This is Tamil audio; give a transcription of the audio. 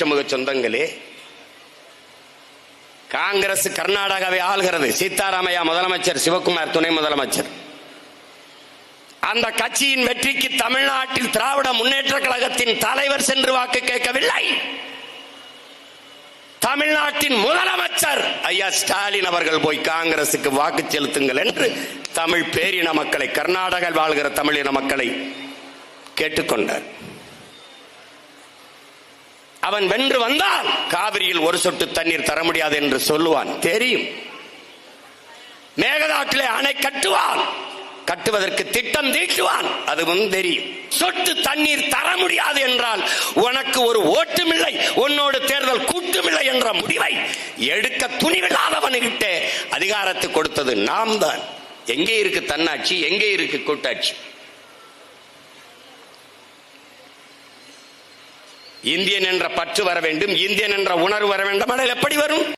சமூக சொந்தங்களே காங்கிரஸ் கர்நாடகாவை ஆள்கிறது. சீதாராமையா முதலமைச்சர் சிவகுமார் துணை முதலமைச்சர். அந்த கட்சியின் வெற்றிக்கு தமிழ்நாட்டில் திராவிட முன்னேற்ற கழகத்தின் தலைவர் சென்று வாக்கு கேட்கவில்லை. தமிழ்நாட்டின் முதலமைச்சர் ஐயா ஸ்டாலின் அவர்கள் போய் காங்கிரசுக்கு வாக்கு செலுத்துங்கள் என்று தமிழ் பேரின மக்களை கர்நாடக வாழ்கிற தமிழின மக்களை கேட்டுக்கொண்டார். அவன் வென்று வந்தால் காவிரியில் ஒரு சொட்டு தண்ணீர் தர முடியாது என்று சொல்லுவான். தெரியும். மேகதாட்டிலே அணை கட்டுவான். கட்டுவதற்கு திட்டம் தீட்டுவான். அதுவும் தெரியும். சொட்டு தண்ணீர் தர முடியாது என்றால் உனக்கு ஒரு ஓட்டுமில்லை உன்னோடு தேர்தல் கூட்டுமில்லை என்ற முடிவை எடுக்க துணிவில்லாதவனுகிட்ட அதிகாரத்தை கொடுத்தது நாம் தான் எங்கே இருக்கு தன்னாட்சி? எங்கே இருக்கு கூட்டாட்சி? இந்தியன் என்ற பற்று வர வேண்டும் இந்தியன் என்ற உணர்வு வர வேண்டும். ஆனால் எப்படி வரும்?